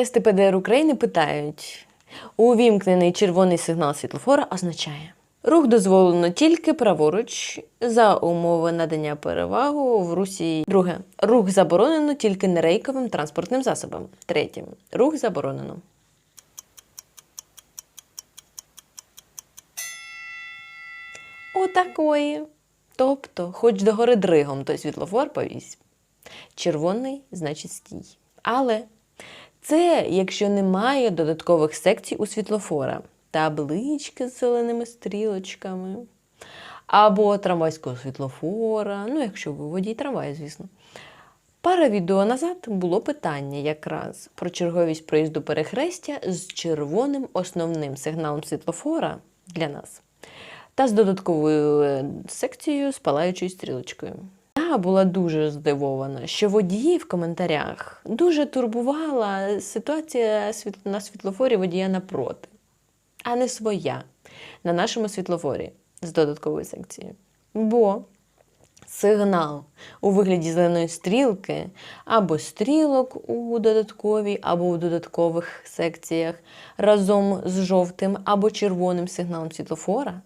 Тести ПДР України питають: увімкнений червоний сигнал світлофора означає. Рух дозволено тільки праворуч за умови надання перевагу в русі. Друге. Рух заборонено тільки нерейковим транспортним засобом. Третє. Рух заборонено. Отакої. Тобто, хоч до гори дригом, той світлофор повісь. Червоний значить стій. Але це якщо немає додаткових секцій у світлофора, таблички з зеленими стрілочками, або трамвайського світлофора, ну, якщо ви водій трамваю, звісно. Пара відео назад було питання якраз про черговість проїзду перехрестя з червоним основним сигналом світлофора для нас та з додатковою е, секцією з палаючою стрілочкою. Я була дуже здивована, що водії в коментарях дуже турбувала ситуація на світлофорі водія напроти, а не своя на нашому світлофорі з додатковою секцією. Бо сигнал у вигляді зеленої стрілки або стрілок у додатковій, або у додаткових секціях разом з жовтим або червоним сигналом світлофора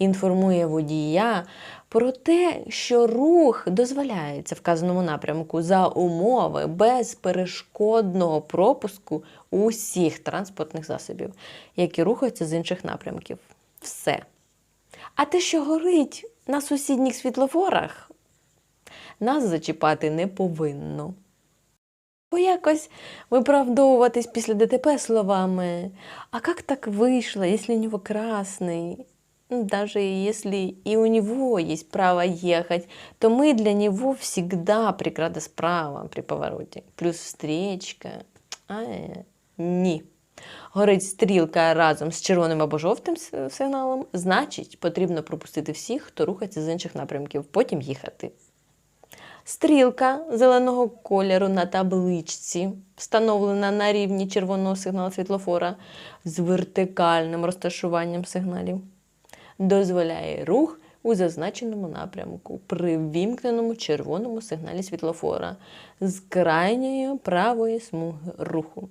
інформує водія про те, що рух дозволяється вказаному напрямку за умови безперешкодного пропуску усіх транспортних засобів, які рухаються з інших напрямків. Все. А те, що горить на сусідніх світлофорах, нас зачіпати не повинно. Бо якось виправдовуватись після ДТП словами «А как так у него красный?» Ну, Даже если и у него есть право ехать, то мы для него всегда преграда справа при повороте. Плюс встречка. Ай, ні. Горить стрілка разом з червоним або жовтим сигналом, значить, потрібно пропустити всіх, хто рухається з інших напрямків, потім їхати. Стрілка зеленого кольору на табличці, встановлена на рівні червоного сигналу світлофора з вертикальним розташуванням сигналів, дозволяє рух у зазначеному напрямку при ввімкненому червоному сигналі світлофора з крайньої правої смуги руху.